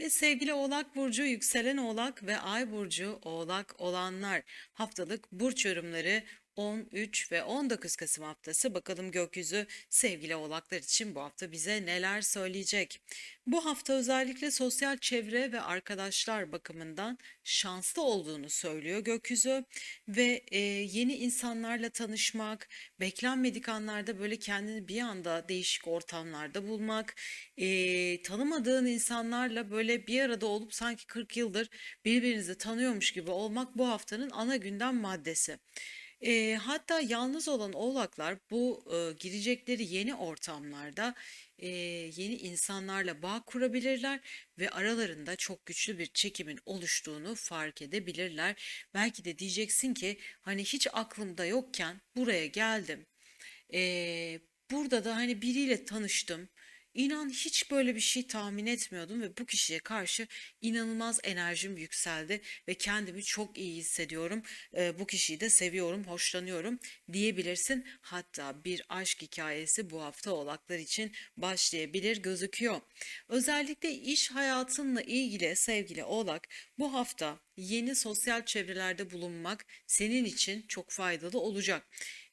Ve sevgili Oğlak Burcu, yükselen Oğlak ve Ay Burcu Oğlak olanlar. Haftalık burç yorumları 13 ve 19 Kasım haftası bakalım gökyüzü sevgili oğlaklar için bu hafta bize neler söyleyecek. Bu hafta özellikle sosyal çevre ve arkadaşlar bakımından şanslı olduğunu söylüyor gökyüzü ve e, yeni insanlarla tanışmak, beklenmedik anlarda böyle kendini bir anda değişik ortamlarda bulmak, e, tanımadığın insanlarla böyle bir arada olup sanki 40 yıldır birbirinizi tanıyormuş gibi olmak bu haftanın ana gündem maddesi. Eee, hatta yalnız olan oğlaklar bu e, girecekleri yeni ortamlarda e, yeni insanlarla bağ kurabilirler ve aralarında çok güçlü bir çekimin oluştuğunu fark edebilirler. Belki de diyeceksin ki hani hiç aklımda yokken buraya geldim. Eee, burada da hani biriyle tanıştım. İnan hiç böyle bir şey tahmin etmiyordum ve bu kişiye karşı inanılmaz enerjim yükseldi ve kendimi çok iyi hissediyorum. Eee, bu kişiyi de seviyorum, hoşlanıyorum diyebilirsin. Hatta bir aşk hikayesi bu hafta oğlaklar için başlayabilir gözüküyor. Özellikle iş hayatınla ilgili sevgili oğlak bu hafta yeni sosyal çevrelerde bulunmak senin için çok faydalı olacak.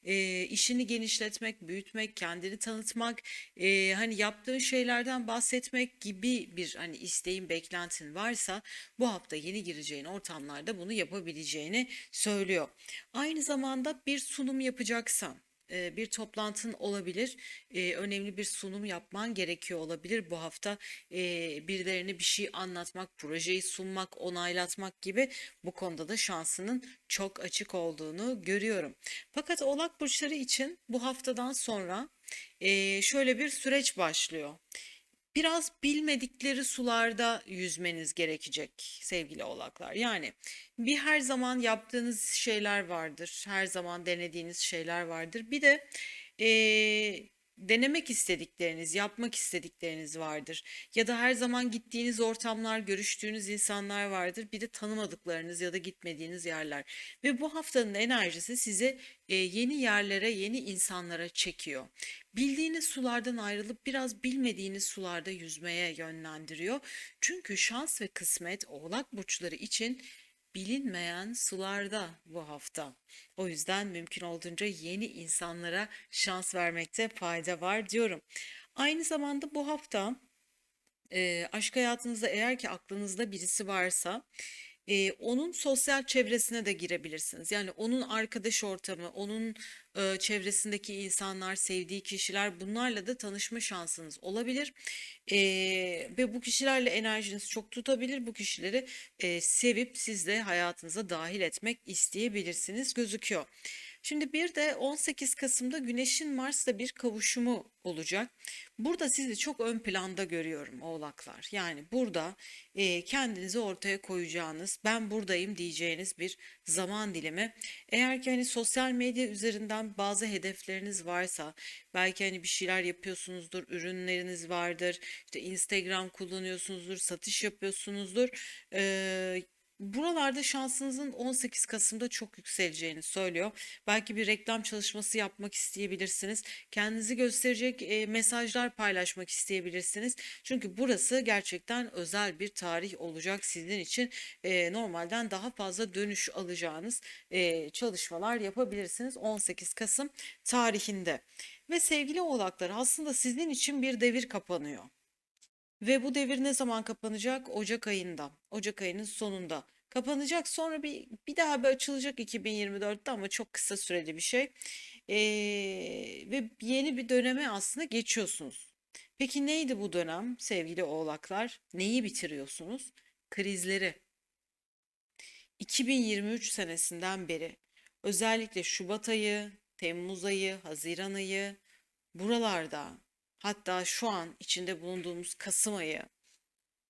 Eee, işini genişletmek, büyütmek, kendini tanıtmak, eee, hani yaptığın şeylerden bahsetmek gibi bir hani isteğin, beklentin varsa bu hafta yeni gireceğin ortamlarda bunu yapabileceğini söylüyor. Aynı zamanda bir sunum yapacaksan, bir toplantın olabilir, eee, önemli bir sunum yapman gerekiyor olabilir bu hafta. Eee, birilerine bir şey anlatmak, projeyi sunmak, onaylatmak gibi bu konuda da şansının çok açık olduğunu görüyorum. Fakat Oğlak burçları için bu haftadan sonra şöyle bir süreç başlıyor. Biraz bilmedikleri sularda yüzmeniz gerekecek sevgili oğlaklar. Yani bir her zaman yaptığınız şeyler vardır. Her zaman denediğiniz şeyler vardır. Bir de eee, denemek istedikleriniz, yapmak istedikleriniz vardır. Ya da her zaman gittiğiniz ortamlar, görüştüğünüz insanlar vardır. Bir de tanımadıklarınız ya da gitmediğiniz yerler. Ve bu haftanın enerjisi sizi eee, yeni yerlere, yeni insanlara çekiyor bildiğiniz sulardan ayrılıp biraz bilmediğiniz sularda yüzmeye yönlendiriyor. Çünkü şans ve kısmet Oğlak burçları için bilinmeyen sularda bu hafta. O yüzden mümkün olduğunca yeni insanlara şans vermekte fayda var diyorum. Aynı zamanda bu hafta Eee, aşk hayatınızda eğer ki aklınızda birisi varsa, eee, onun sosyal çevresine de girebilirsiniz. Yani onun arkadaş ortamı, onun eee, çevresindeki insanlar, sevdiği kişiler bunlarla da tanışma şansınız olabilir. Eee, ve bu kişilerle enerjiniz çok tutabilir. Bu kişileri eee, sevip siz de hayatınıza dahil etmek isteyebilirsiniz gözüküyor. Şimdi bir de 18 Kasım'da Güneş'in Mars'la bir kavuşumu olacak. Burada sizi çok ön planda görüyorum oğlaklar. Yani burada e, kendinizi ortaya koyacağınız, ben buradayım diyeceğiniz bir zaman dilimi. Eğer ki hani sosyal medya üzerinden bazı hedefleriniz varsa, belki hani bir şeyler yapıyorsunuzdur, ürünleriniz vardır, işte Instagram kullanıyorsunuzdur, satış yapıyorsunuzdur. Eee, Buralarda şansınızın 18 Kasım'da çok yükseleceğini söylüyor. Belki bir reklam çalışması yapmak isteyebilirsiniz. Kendinizi gösterecek e, mesajlar paylaşmak isteyebilirsiniz. Çünkü burası gerçekten özel bir tarih olacak sizin için. E, normalden daha fazla dönüş alacağınız e, çalışmalar yapabilirsiniz 18 Kasım tarihinde. Ve sevgili oğlaklar aslında sizin için bir devir kapanıyor. Ve bu devir ne zaman kapanacak? Ocak ayında. Ocak ayının sonunda kapanacak. Sonra bir bir daha bir açılacak 2024'te ama çok kısa süreli bir şey. Ee, ve yeni bir döneme aslında geçiyorsunuz. Peki neydi bu dönem sevgili oğlaklar? Neyi bitiriyorsunuz? Krizleri. 2023 senesinden beri özellikle Şubat ayı, Temmuz ayı, Haziran ayı buralarda hatta şu an içinde bulunduğumuz Kasım ayı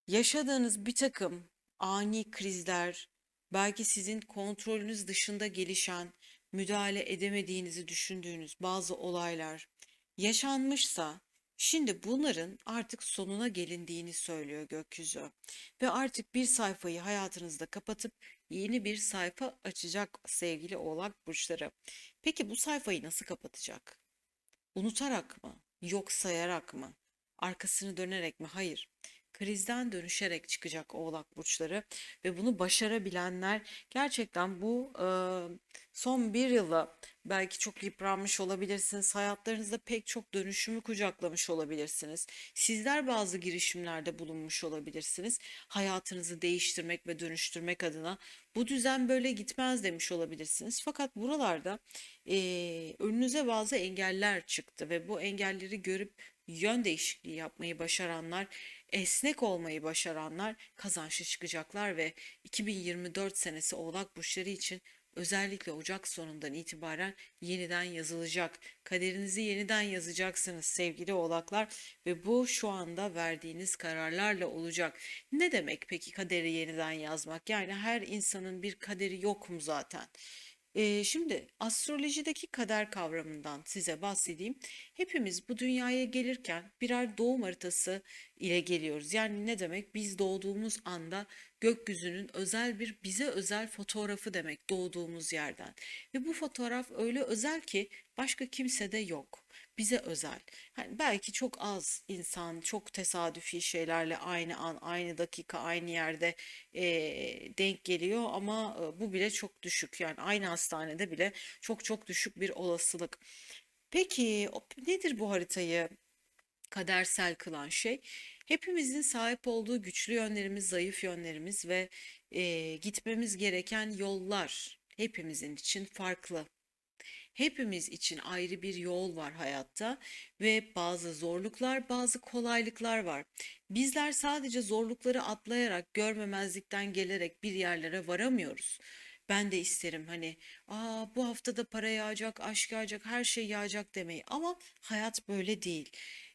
yaşadığınız bir takım ani krizler, belki sizin kontrolünüz dışında gelişen, müdahale edemediğinizi düşündüğünüz bazı olaylar yaşanmışsa, şimdi bunların artık sonuna gelindiğini söylüyor gökyüzü. Ve artık bir sayfayı hayatınızda kapatıp yeni bir sayfa açacak sevgili Oğlak burçları. Peki bu sayfayı nasıl kapatacak? Unutarak mı? Yok sayarak mı? Arkasını dönerek mi? Hayır. krizden dönüşerek çıkacak Oğlak burçları ve bunu başarabilenler gerçekten bu e, son bir yıla belki çok yıpranmış olabilirsiniz. Hayatlarınızda pek çok dönüşümü kucaklamış olabilirsiniz. Sizler bazı girişimlerde bulunmuş olabilirsiniz. Hayatınızı değiştirmek ve dönüştürmek adına bu düzen böyle gitmez demiş olabilirsiniz. Fakat buralarda eee, önünüze bazı engeller çıktı ve bu engelleri görüp yön değişikliği yapmayı başaranlar, esnek olmayı başaranlar kazançlı çıkacaklar ve 2024 senesi Oğlak burçları için özellikle Ocak sonundan itibaren yeniden yazılacak. Kaderinizi yeniden yazacaksınız sevgili Oğlaklar ve bu şu anda verdiğiniz kararlarla olacak. Ne demek peki kaderi yeniden yazmak? Yani her insanın bir kaderi yok mu zaten? Şimdi astrolojideki kader kavramından size bahsedeyim. Hepimiz bu dünyaya gelirken birer doğum haritası ile geliyoruz. Yani ne demek? Biz doğduğumuz anda gökyüzünün özel bir bize özel fotoğrafı demek doğduğumuz yerden. Ve bu fotoğraf öyle özel ki başka kimsede yok. Bize özel. Hani belki çok az insan çok tesadüfi şeylerle aynı an, aynı dakika, aynı yerde eee, denk geliyor ama e, bu bile çok düşük. Yani aynı hastanede bile çok çok düşük bir olasılık. Peki o- nedir bu haritayı kadersel kılan şey? Hepimizin sahip olduğu güçlü yönlerimiz, zayıf yönlerimiz ve e, gitmemiz gereken yollar hepimizin için farklı. Hepimiz için ayrı bir yol var hayatta ve bazı zorluklar, bazı kolaylıklar var. Bizler sadece zorlukları atlayarak, görmemezlikten gelerek bir yerlere varamıyoruz. Ben de isterim hani, aa bu hafta da para yağacak, aşk yağacak, her şey yağacak demeyi ama hayat böyle değil.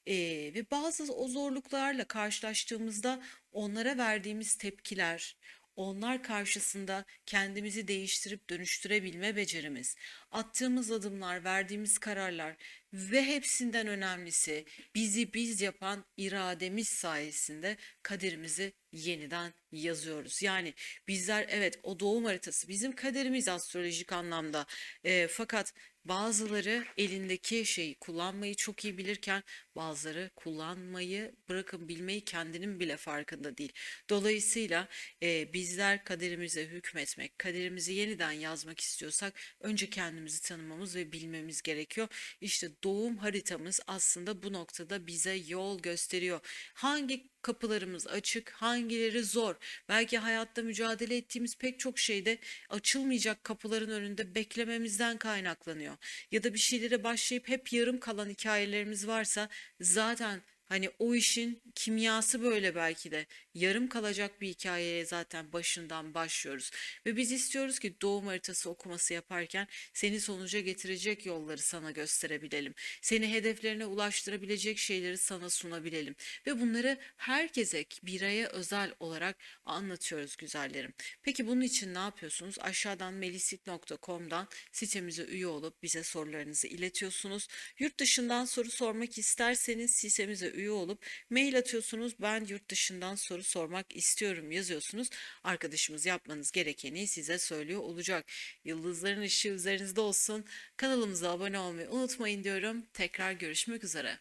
Ee, ve bazı o zorluklarla karşılaştığımızda onlara verdiğimiz tepkiler, onlar karşısında kendimizi değiştirip dönüştürebilme becerimiz, attığımız adımlar, verdiğimiz kararlar ve hepsinden önemlisi bizi biz yapan irademiz sayesinde kaderimizi yeniden yazıyoruz. Yani bizler evet o doğum haritası bizim kaderimiz astrolojik anlamda. Eee, fakat bazıları elindeki şeyi kullanmayı çok iyi bilirken bazıları kullanmayı bırakın bilmeyi kendinin bile farkında değil. Dolayısıyla eee, bizler kaderimize hükmetmek, kaderimizi yeniden yazmak istiyorsak önce kendimizi tanımamız ve bilmemiz gerekiyor. İşte doğum haritamız aslında bu noktada bize yol gösteriyor. Hangi kapılarımız açık, hangileri zor? Belki hayatta mücadele ettiğimiz pek çok şeyde açılmayacak kapıların önünde beklememizden kaynaklanıyor. Ya da bir şeylere başlayıp hep yarım kalan hikayelerimiz varsa zaten Hani o işin kimyası böyle belki de yarım kalacak bir hikayeye zaten başından başlıyoruz. Ve biz istiyoruz ki doğum haritası okuması yaparken seni sonuca getirecek yolları sana gösterebilelim. Seni hedeflerine ulaştırabilecek şeyleri sana sunabilelim. Ve bunları herkese bireye özel olarak anlatıyoruz güzellerim. Peki bunun için ne yapıyorsunuz? Aşağıdan melisit.com'dan sitemize üye olup bize sorularınızı iletiyorsunuz. Yurt dışından soru sormak isterseniz sitemize üye olup mail atıyorsunuz. Ben yurt dışından soru sormak istiyorum yazıyorsunuz. Arkadaşımız yapmanız gerekeni size söylüyor olacak. Yıldızların ışığı üzerinizde olsun. Kanalımıza abone olmayı unutmayın diyorum. Tekrar görüşmek üzere.